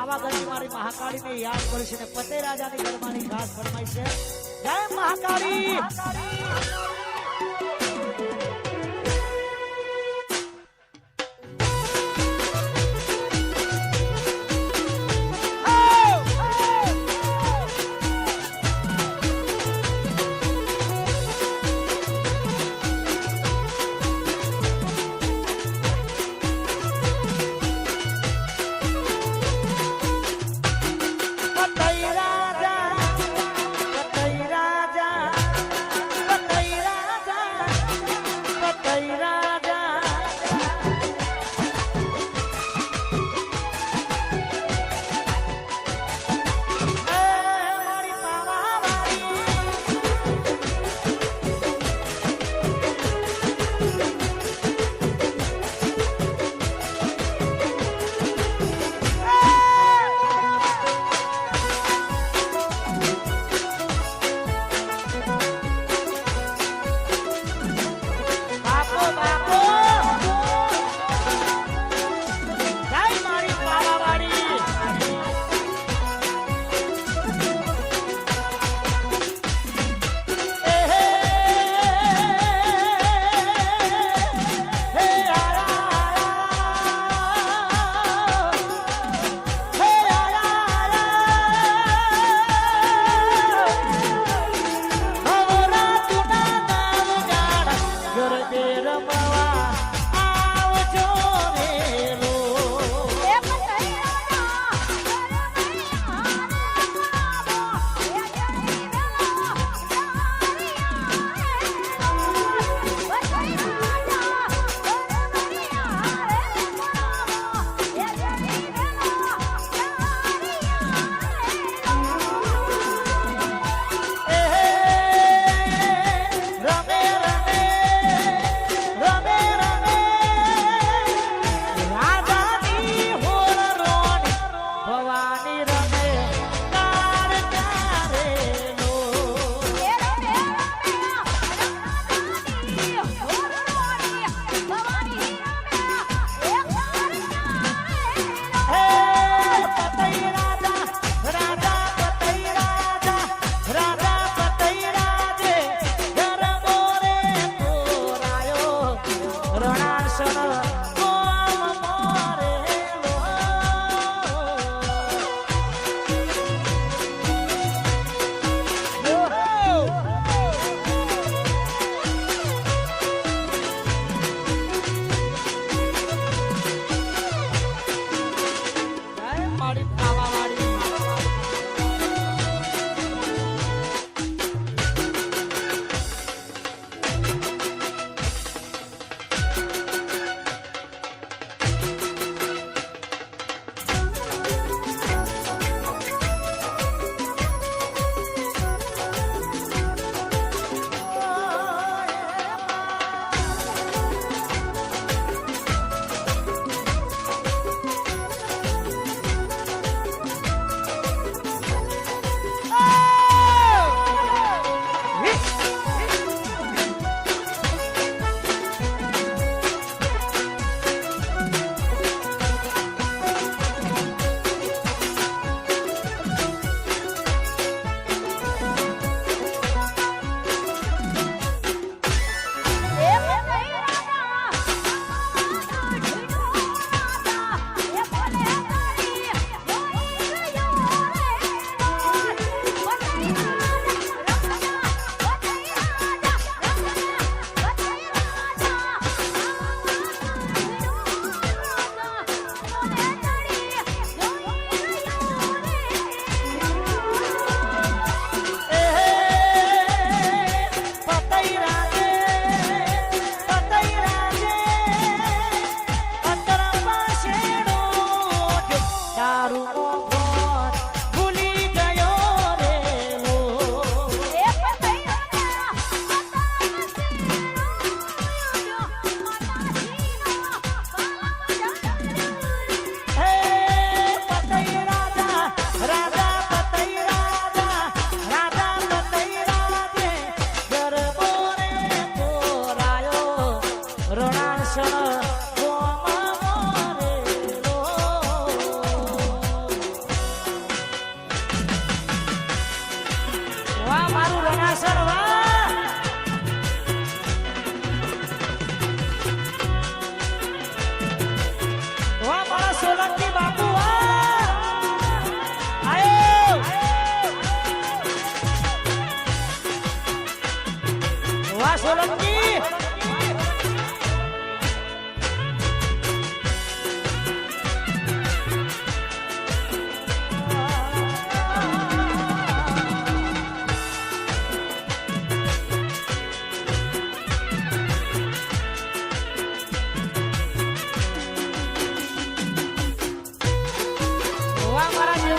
પાવાગઢ મારી મહાકાળીને યાદ કરી છે ને પતે રાજાની ગરબાની ખાસ ફરમાઈ છે. જય મહાકાળી! મારા